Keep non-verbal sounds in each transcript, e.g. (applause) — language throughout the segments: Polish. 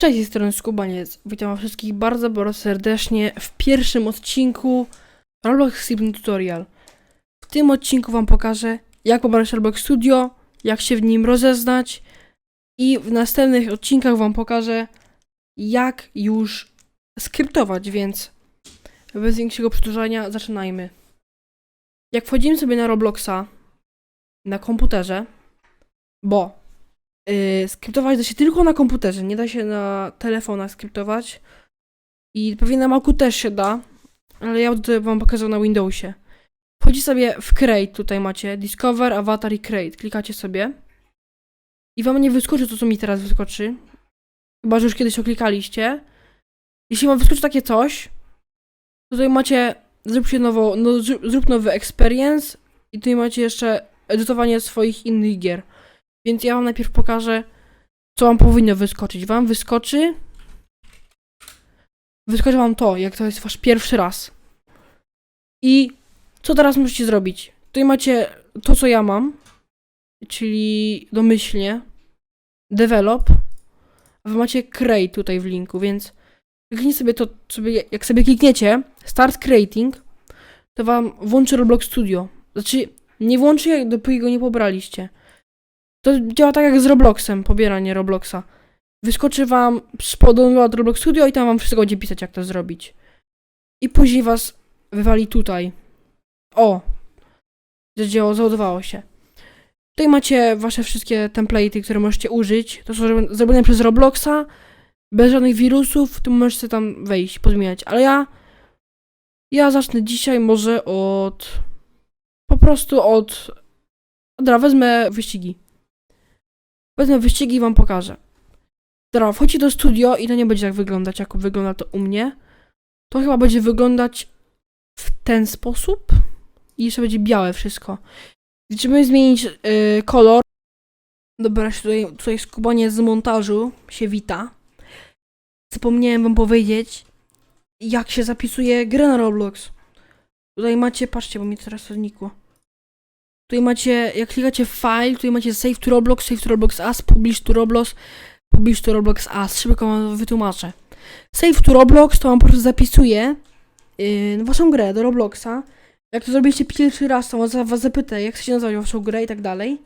Cześć, z strony Skubaniec. Witam wszystkich bardzo, bardzo serdecznie w pierwszym odcinku Roblox Sleeping Tutorial. W tym odcinku Wam pokażę, jak pobrać Roblox Studio, jak się w nim rozeznać i w następnych odcinkach Wam pokażę, jak już skryptować, więc bez większego przedłużania zaczynajmy. Jak wchodzimy sobie na Robloxa na komputerze, bo Yy, skryptować da się tylko na komputerze, nie da się na telefonach skryptować. I pewnie na Macu też się da, ale ja tutaj wam pokazał na Windowsie. Wchodzi sobie w Create, tutaj macie Discover, Avatar i Create. Klikacie sobie. I wam nie wyskoczy to, co mi teraz wyskoczy. Chyba, że już kiedyś oklikaliście. Jeśli wam wyskoczy takie coś, to tutaj macie zrób się nowo, no, zrób- nowy experience i tutaj macie jeszcze edytowanie swoich innych gier. Więc ja wam najpierw pokażę, co wam powinno wyskoczyć. Wam wyskoczy. Wyskoczy wam to, jak to jest wasz pierwszy raz. I co teraz musicie zrobić? Tutaj macie to, co ja mam, czyli domyślnie develop. Wy macie create tutaj w linku, więc kliknij sobie to, sobie, jak sobie klikniecie start creating, to wam włączy Roblox Studio. Znaczy, nie włączy, dopóki go nie pobraliście. To działa tak jak z Robloxem, pobieranie Robloxa. Wyskoczy wam spod download Roblox Studio i tam wam wszystko będzie pisać, jak to zrobić. I później was wywali tutaj. O! Zadziało, załadowało się. Tutaj macie wasze wszystkie template'y, które możecie użyć. To są zrobione- przez Robloxa. Bez żadnych wirusów. Tu możecie tam wejść, pozmieniać. Ale ja... Ja zacznę dzisiaj może od... Po prostu od... Dobra, wezmę wyścigi. Wezmę wyścigi i wam pokażę. Dobra, wchodzi do studio i to nie będzie tak wyglądać, jak wygląda to u mnie. To chyba będzie wyglądać w ten sposób. I jeszcze będzie białe wszystko. Chcemy zmienić yy, kolor. Dobra, się tutaj, tutaj skubanie z montażu się wita. Zapomniałem wam powiedzieć, jak się zapisuje grę na Roblox. Tutaj macie, patrzcie, bo mi teraz to znikło. Tutaj macie, jak klikacie file, tutaj macie save to Roblox, save to Roblox as, publish to Roblox, publish to Roblox as. Szybko wam wytłumaczę. Save to Roblox to wam po prostu zapisuje yy, waszą grę do Robloxa. Jak to zrobiliście pierwszy raz, to was, was zapyta, jak chcecie nazwać waszą grę i tak dalej.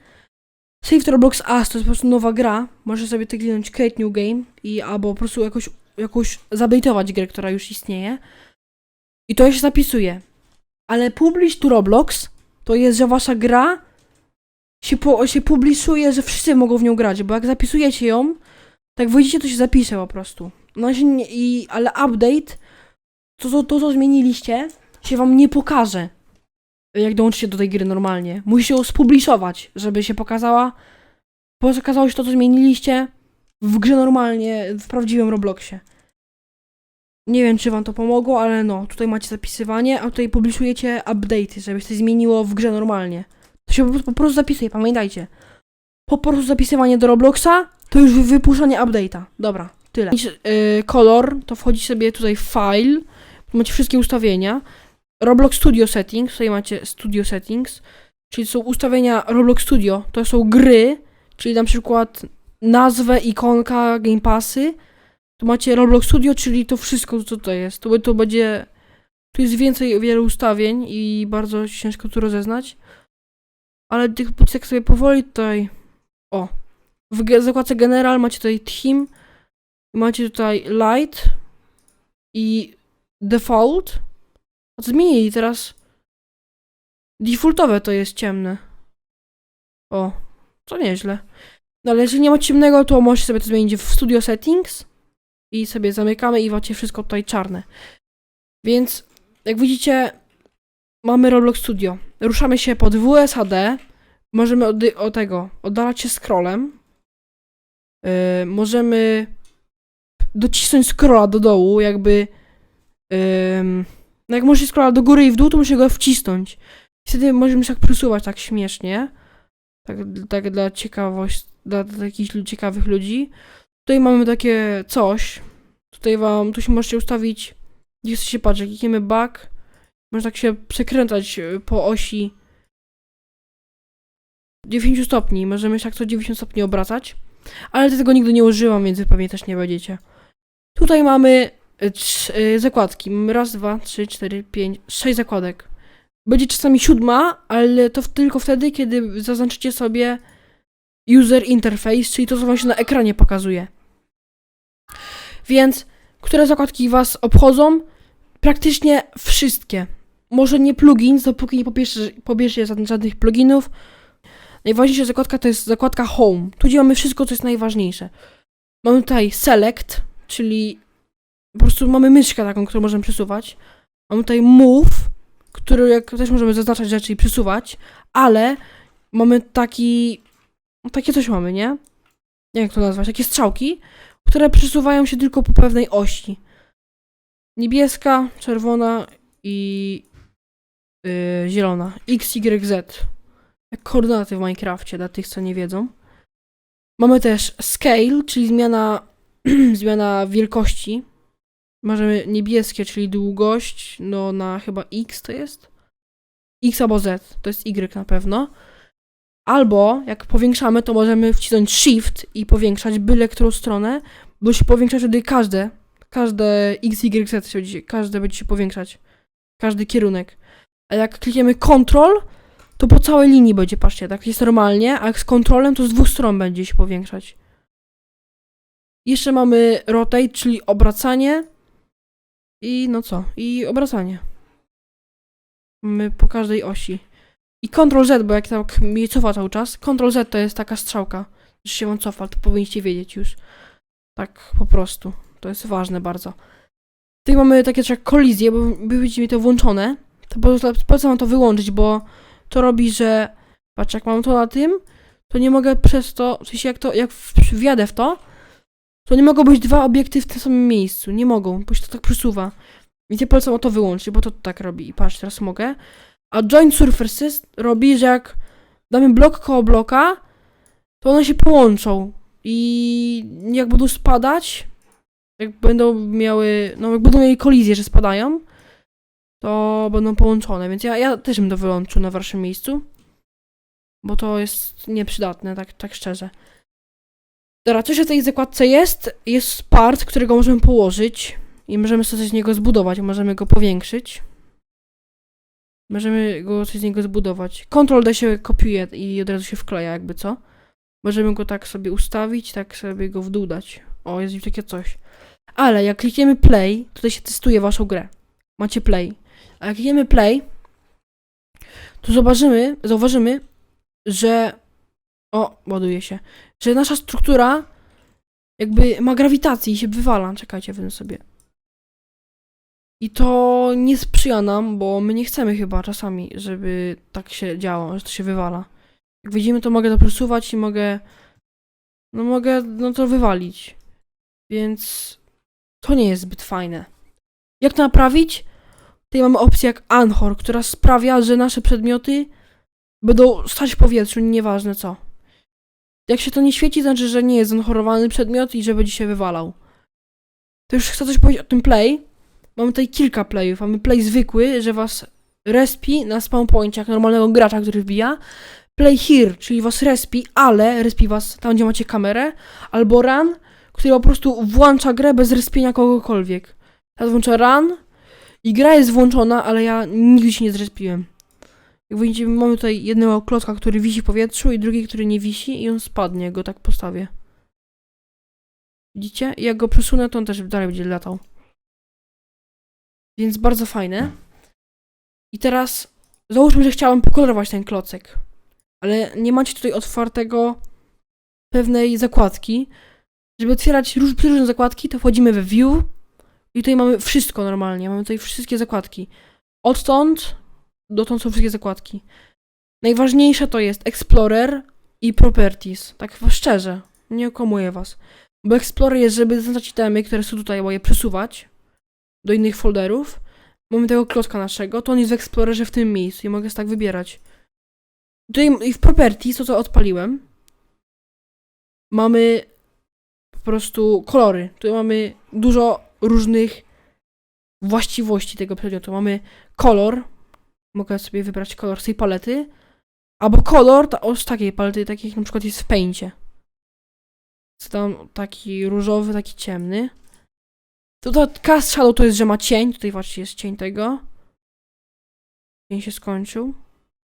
Save to Roblox as to jest po prostu nowa gra. Możecie sobie tak kliknąć create new game i albo po prostu jakoś, jakąś zupdate'ować grę, która już istnieje. I to się zapisuje. Ale publish to Roblox to jest, że wasza gra się, po, się że wszyscy mogą w nią grać, bo jak zapisujecie ją, tak wyjdziecie, to się zapisze po prostu. No i, ale update, to, to, to co zmieniliście, się wam nie pokaże, jak dołączycie do tej gry normalnie. Musicie ją spubliszować, żeby się pokazała, pokazało się to, co zmieniliście w grze normalnie, w prawdziwym Robloxie. Nie wiem, czy wam to pomogło, ale no, tutaj macie zapisywanie, a tutaj publikujecie update, żeby się zmieniło w grze normalnie. To się po po prostu zapisuje, pamiętajcie. Po prostu zapisywanie do Robloxa, to już wy- wypuszczanie update'a. Dobra, tyle. Yy, kolor, to wchodzi sobie tutaj w file, macie wszystkie ustawienia. Roblox Studio Settings, tutaj macie Studio Settings, czyli są ustawienia Roblox Studio, to są gry, czyli na przykład nazwę, ikonka, Game Passy, tu macie Roblox Studio, czyli to wszystko, co tutaj jest. To, to będzie. Tu jest więcej, wiele ustawień i bardzo ciężko tu rozeznać. Ale jak sobie powoli tutaj. O. W zakładce General macie tutaj Theme. Macie tutaj Light i Default. Zmienili teraz? Defaultowe to jest ciemne. O, to nieźle. No ale jeżeli nie ma ciemnego, to możecie sobie to zmienić w Studio Settings i sobie zamykamy i macie wszystko tutaj czarne. Więc jak widzicie, mamy Roblox Studio. Ruszamy się pod WSHD. Możemy od, od tego oddalać się scrollem. Yy, możemy docisnąć scrolla do dołu, jakby. Yy, no jak możecie scrolla do góry i w dół, to musicie go wcisnąć. Wtedy możemy się tak przesuwać tak śmiesznie. Tak, tak dla ciekawości, dla, dla jakichś lu- ciekawych ludzi. Tutaj mamy takie coś. Tutaj wam, tu się możecie ustawić, gdzie chcecie patrzeć, klikniemy back, można tak się przekręcać y, po osi 90 stopni, możemy się tak co 90 stopni obracać. Ale tego nigdy nie użyłam, więc wy pewnie też nie będziecie. Tutaj mamy y, y, zakładki. Raz, dwa, trzy, cztery, pięć, sześć zakładek. Będzie czasami siódma, ale to tylko wtedy, kiedy zaznaczycie sobie user interface, czyli to, co wam się na ekranie pokazuje. Więc, które zakładki was obchodzą? Praktycznie wszystkie. Może nie plugin, dopóki nie pobierzecie, pobierzecie żadnych- pluginów. Najważniejsza zakładka to jest zakładka Home. Tu gdzie mamy wszystko, co jest najważniejsze. Mamy tutaj Select, czyli po prostu mamy myszkę taką, którą możemy przesuwać. Mamy tutaj Move, który jak też możemy zaznaczać rzeczy i przesuwać, ale mamy taki, takie coś mamy, nie? Nie jak to nazwać, takie strzałki, które przesuwają się tylko po pewnej osi. Niebieska, czerwona i yy, zielona. X, Y, Z. Jak koordynaty w Minecrafcie, dla tych, co nie wiedzą. Mamy też scale, czyli zmiana, (clears throat) zmiana wielkości. Możemy niebieskie, czyli długość, no na chyba X to jest. X albo Z, to jest Y na pewno. Albo jak powiększamy, to możemy wcisnąć Shift i powiększać byle którą stronę, bo się powiększa wtedy każde, każde X, Y, Z, się będzie, każde będzie się powiększać. Każdy kierunek. A jak klikniemy Ctrl, to po całej linii będzie, patrzcie, tak jest normalnie, a jak z kontrolem, to z dwóch stron będzie się powiększać. Jeszcze mamy rotate, czyli obracanie i no co, i obracanie. Mamy po każdej osi. I Ctrl Z, bo jak tak mnie cofa cały czas, Ctrl Z to jest taka strzałka, że się wam cofa, to powinniście wiedzieć już. Tak po prostu. To jest ważne bardzo. Tutaj mamy takie jak kolizje, bo widzicie mi to włączone. To po, co mam to wyłączyć, bo to robi, że patrz, jak mam to na tym, to nie mogę przez to, w sensie jak to, jak wjadę w to, to nie mogą być dwa obiekty w tym samym miejscu. Nie mogą, bo się to tak przesuwa. Więc ja polecam o to wyłączyć, bo to tak robi. I patrz, teraz mogę. A Joint Surfaces robi, że jak damy blok koło bloka, to one się połączą. I jak będą spadać, jak będą miały, no jak będą mieli kolizję, że spadają, to będą połączone, więc ja, ja też bym to wyłączył na waszym miejscu, bo to jest nieprzydatne, tak, tak szczerze. Dobra, coś w tej zakładce jest, jest part, którego możemy położyć i możemy sobie coś z niego zbudować, możemy go powiększyć. Możemy go coś z niego zbudować. Ctrl D się kopiuje i od razu się wkleja, jakby co. Możemy go tak sobie ustawić, tak sobie go w dół dać. O, jest takie coś. Ale jak klikniemy play, tutaj się testuje waszą grę. Macie play. A jak klikniemy play, to zobaczymy, zauważymy, że o, ładuje się, że nasza struktura jakby ma grawitację i się wywala. Czekajcie, wezmę sobie. I to nie sprzyja nam, bo my nie chcemy chyba czasami, żeby tak się działo, że to się wywala. Jak widzimy, to mogę to przesuwać i mogę, no mogę, no to wywalić. Więc to nie jest zbyt fajne. Jak to naprawić? Tutaj mamy opcję jak Anchor, która sprawia, że nasze przedmioty będą stać w powietrzu, nieważne co. Jak się to nie świeci, znaczy, że nie jest zanchorowany przedmiot i że będzie się wywalał. To już chcę coś powiedzieć o tym play. Mamy tutaj kilka playów. Mamy play zwykły, że was respi na spawn poincie, jak normalnego gracza, który wbija. Play here, czyli was respi, ale respi was tam, gdzie macie kamerę. Albo run, który po prostu włącza grę bez respienia kogokolwiek. Teraz włączę run i gra jest włączona, ale ja nigdy się nie zrespiłem. Jak widzicie, mamy tutaj jednego klocka, który wisi w powietrzu i drugi, który nie wisi i on spadnie, go tak postawię. Widzicie? I jak go przesunę, to on też dalej będzie latał. Więc bardzo fajne. I teraz załóżmy, że chciałem pokolorować ten klocek, ale nie macie tutaj otwartego pewnej zakładki. Żeby otwierać róż, różne zakładki, to wchodzimy w View i tutaj mamy wszystko normalnie. Mamy tutaj wszystkie zakładki. Odtąd dotąd są wszystkie zakładki. Najważniejsze to jest Explorer i Properties. Tak szczerze, nie okłamuję was. Bo Explorer jest, żeby zaznaczyć itemy, które są tutaj, bo je przesuwać do innych folderów. Mamy tego klocka naszego, to on jest w Explorerze w tym miejscu i mogę tak wybierać. Tutaj w Properties, to co odpaliłem, mamy po prostu kolory. Tutaj mamy dużo różnych właściwości tego przedmiotu. Mamy kolor, mogę sobie wybrać kolor z tej palety, albo kolor ta, z takiej palety, takich na przykład jest w. Jest tam taki różowy, taki ciemny. Tutaj cast shadow to jest, że ma cień. Tutaj właśnie jest cień tego. Cień się skończył.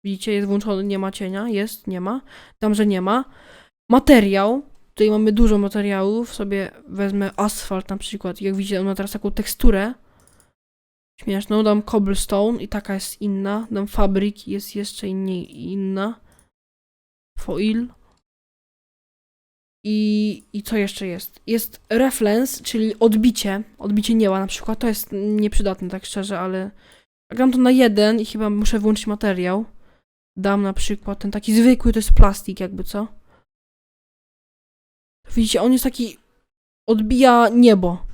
Widzicie, jest włączony, nie ma cienia. Jest, nie ma. Tam, że nie ma. Materiał. Tutaj mamy dużo materiałów. Sobie wezmę asfalt na przykład. Jak widzicie, on ma teraz taką teksturę. Śmieszną. Dam cobblestone i taka jest inna. Dam fabryk jest jeszcze innie, inna. Foil. I, I co jeszcze jest? Jest reflens, czyli odbicie. Odbicie nieła na przykład. To jest nieprzydatne, tak szczerze, ale dam to na jeden i chyba muszę włączyć materiał. Dam na przykład ten taki zwykły, to jest plastik jakby, co? Widzicie, on jest taki... Odbija niebo.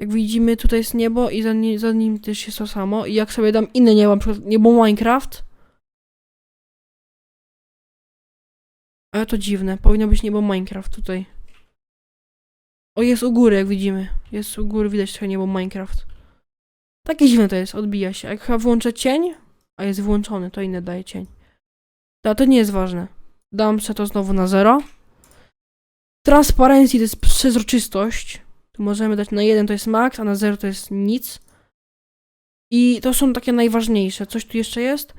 Jak widzimy, tutaj jest niebo i za, ni za nim też jest to samo. I jak sobie dam inne niebo, na przykład niebo Minecraft. Ale to dziwne, powinno być niebo Minecraft tutaj. O, jest u góry, jak widzimy. Jest u góry, widać trochę niebo Minecraft. Takie dziwne to jest, odbija się. Jak chyba włączę cień, a jest włączony, to inny daje cień. No, to nie jest ważne. Dam sobie to znowu na zero. Transparency to jest przezroczystość. Tu możemy dać na 1 to jest max, a na 0 to jest nic. I to są takie najważniejsze. Coś tu jeszcze jest?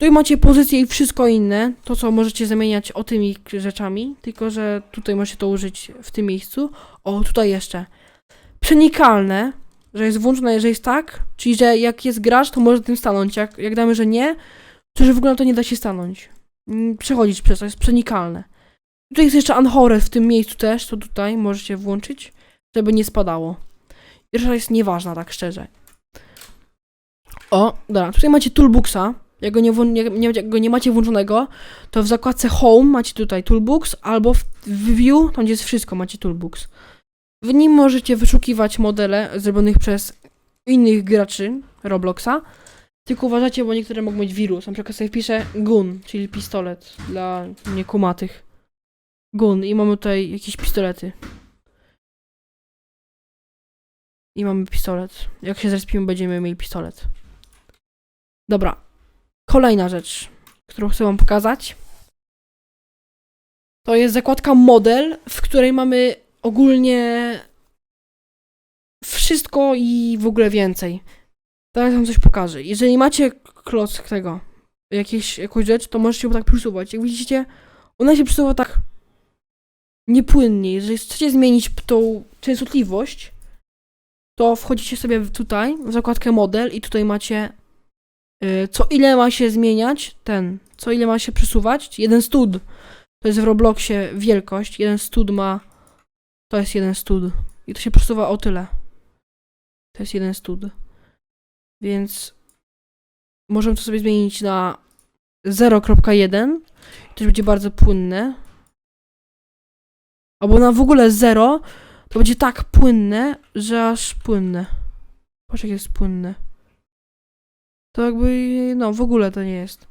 Tu macie pozycję i wszystko inne. To, co możecie zamieniać o tymi rzeczami. Tylko, że tutaj możecie to użyć w tym miejscu. O, tutaj jeszcze. Przenikalne, że jest włączone, że jest tak. Czyli, że jak jest gracz, to może tym stanąć. Jak, jak damy, że nie, to że w ogóle na to nie da się stanąć. Mm, Przechodzić przez to, jest przenikalne. Tutaj jest jeszcze Unhored w tym miejscu też, to tutaj możecie włączyć, żeby nie spadało. I reszta jest nieważna, tak szczerze. O, dobra, tutaj macie toolboxa. Jak go nie, nie, nie, jak go nie macie włączonego, to w zakładce Home macie tutaj toolbox, albo w, w View, tam gdzie jest wszystko, macie toolbox. W nim możecie wyszukiwać modele zrobionych przez innych graczy Robloxa. Tylko uważajcie, bo niektóre mogą mieć wirus. Na przykład sobie wpiszę gun, czyli pistolet dla niekumatych. Gun i mamy tutaj jakieś pistolety. I mamy pistolet. Jak się zrespimy, będziemy mieli pistolet. Dobra. Kolejna rzecz, którą chcę wam pokazać. To jest zakładka model, w której mamy ogólnie wszystko i w ogóle więcej. Teraz wam coś pokażę. Jeżeli macie kloc tego, jakieś, jakąś rzecz, to możecie ją tak przesuwać. Jak widzicie, ona się przesuwa tak niepłynnie. Jeżeli chcecie zmienić tą częstotliwość, to wchodzicie sobie tutaj w zakładkę model i tutaj macie co ile ma się zmieniać ten, co ile ma się przesuwać. Jeden stud. To jest w Robloxie wielkość. Jeden stud ma to jest jeden stud. I to się przesuwa o tyle. To jest jeden stud. Więc możemy to sobie zmienić na 0.1. To będzie bardzo płynne. Albo na w ogóle 0. To będzie tak płynne, że aż płynne. Patrz jak jest płynne. To jakby, no w ogóle to nie jest.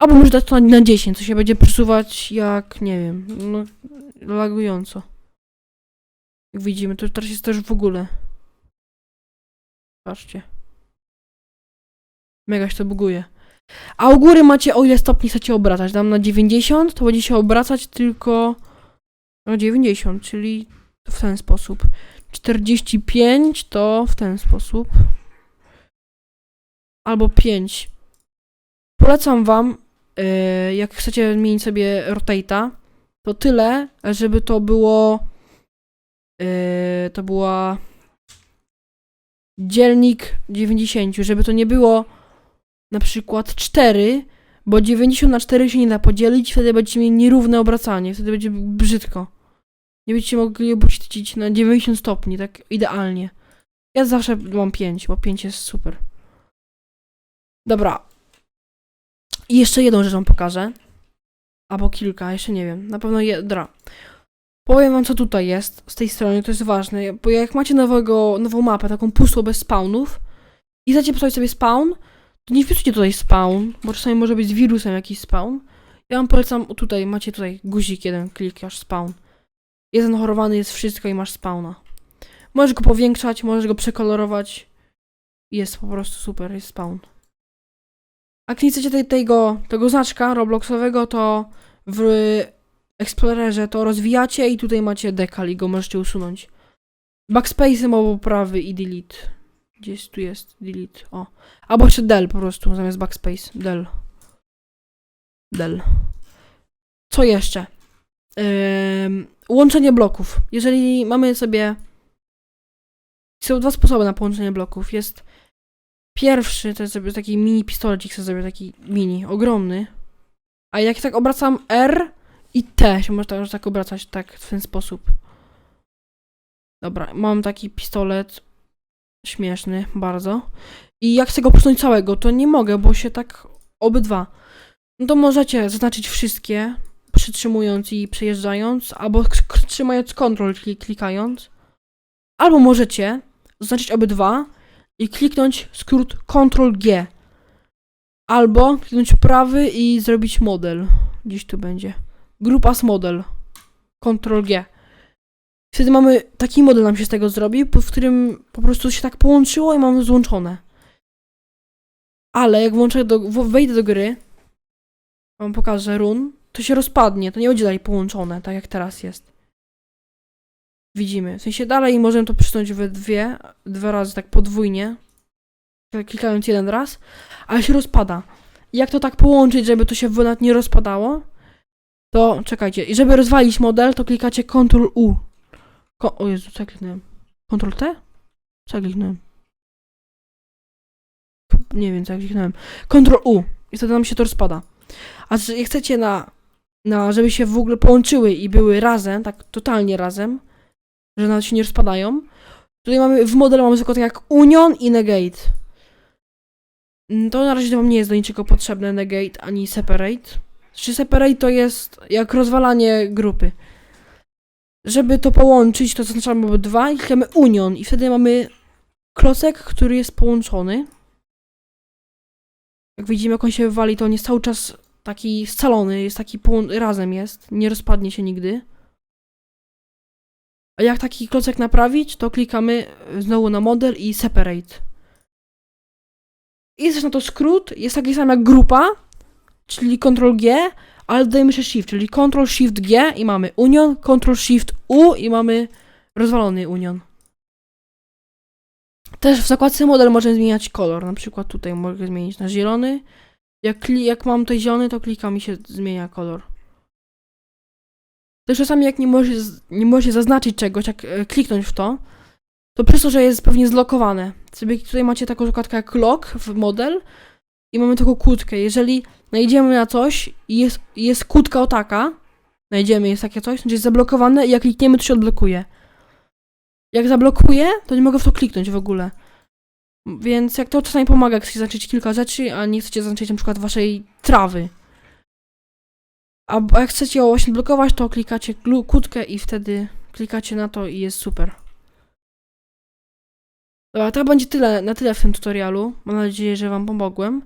Albo może dać to na, na 10, co się będzie przesuwać jak, nie wiem, no lagująco. Jak widzimy, to teraz jest też w ogóle. Patrzcie. Mega się to buguje. A u góry macie o ile stopni chcecie obracać. Dam na 90, to będzie się obracać tylko o 90, czyli w ten sposób. 45 to w ten sposób. Albo 5. Polecam wam, yy, jak chcecie zmienić sobie rotate'a, to tyle, żeby to było yy, to była dzielnik 90, żeby to nie było na przykład 4, bo 90 na 4 się nie da podzielić, wtedy będziecie mieli nierówne obracanie, wtedy będzie brzydko. Nie będziecie mogli obrócić na 90 stopni, tak idealnie. Ja zawsze mam 5, bo 5 jest super. Dobra. I jeszcze jedną rzecz wam pokażę. Albo kilka, jeszcze nie wiem. Na pewno jedna. Powiem wam, co tutaj jest z tej strony, to jest ważne, bo jak macie nowego, nową mapę, taką pustą bez spawnów i chcecie postawić sobie spawn, to nie wpiszcie tutaj spawn, bo czasami może być wirusem jakiś spawn. Ja wam polecam, tutaj, macie tutaj guzik jeden, klikasz spawn. Jest zanachorowany, jest wszystko i masz spawna. Możesz go powiększać, możesz go przekolorować. Jest po prostu super, jest spawn. A jak nie chcecie tej, tego, tego znaczka Robloxowego, to w Explorerze to rozwijacie i tutaj macie dekal i go możecie usunąć. Backspace'em albo prawy i delete. Gdzieś tu jest delete, o. Albo jeszcze del po prostu, zamiast backspace, del. Del. Co jeszcze? Ym, łączenie bloków. Jeżeli mamy sobie... Są dwa sposoby na połączenie bloków. Jest pierwszy, to jest sobie taki mini pistolecik, sobie zrobię taki mini, ogromny. A jak tak obracam R i T, się może tak, tak obracać, tak, w ten sposób. Dobra, mam taki pistolet śmieszny, bardzo. I jak chcę go przesunąć całego, to nie mogę, bo się tak obydwa. No to możecie zaznaczyć wszystkie, przytrzymując i przejeżdżając, albo trzymając kontrol, klikając. Albo możecie zaznaczyć obydwa i kliknąć skrót Ctrl G. Albo kliknąć prawy i zrobić model. Gdzieś tu będzie. Grupa z model. Ctrl G. Wtedy mamy taki model nam się z tego zrobi, w którym po prostu się tak połączyło i mamy złączone. Ale jak włączę do, wejdę do gry, wam pokażę run, to się rozpadnie, to nie będzie dalej połączone, tak jak teraz jest. Widzimy. W sensie dalej możemy to przysunąć we dwie, dwa razy tak podwójnie, tak klikając jeden raz, ale się rozpada. Jak to tak połączyć, żeby to się w- nawet nie rozpadało, to czekajcie. I żeby rozwalić model, to klikacie Ctrl U. Ko o Jezu, co ja? Ctrl T? Co ja? Nie wiem, co ja kliknąłem. Ctrl U. I wtedy nam się to rozpada. A że- jak chcecie na, na, żeby się w ogóle połączyły i były razem, tak totalnie razem, że nawet się nie rozpadają, tutaj mamy, w modelu mamy tylko tak jak Union i Negate. Mm, To na razie wam nie jest do niczego potrzebne, Negate ani Separate. Czy Separate to jest jak rozwalanie grupy. Żeby to połączyć, to zaznaczamy obydwa i klikamy Union i wtedy mamy klocek, który jest połączony. Jak widzimy, jak on się wywali, to on jest cały czas taki scalony, jest taki razem jest, nie rozpadnie się nigdy. A jak taki klocek naprawić, to klikamy znowu na model i separate. Jest na to skrót, jest taki sam jak grupa, czyli Ctrl G, ale dodajemy jeszcze Shift, czyli Ctrl Shift G i mamy Union, Ctrl Shift U i mamy rozwalony Union. Też w zakładce model możemy zmieniać kolor, na przykład tutaj mogę zmienić na zielony. Jak, jak mam tutaj zielony, to klikam i się zmienia kolor. Też czasami jak nie możecie, z- nie możecie zaznaczyć czegoś, jak e, kliknąć w to, to przez to, że jest pewnie zlokowane. Sobie tutaj macie taką zakładkę jak lock w model i mamy taką kłódkę. Jeżeli najdziemy na coś i jest, jest kłódka o taka, najdziemy, jest takie coś, znaczy jest zablokowane i jak klikniemy, to się odblokuje. Jak zablokuje, to nie mogę w to kliknąć w ogóle. Więc jak to czasami pomaga, jak chcecie zaznaczyć kilka rzeczy, a nie chcecie zaznaczyć na przykład waszej trawy. A jak chcecie ją właśnie blokować, to klikacie kłódkę i wtedy klikacie na to i jest super. Dobra, to będzie tyle, na tyle w tym tutorialu. Mam nadzieję, że wam pomogłem.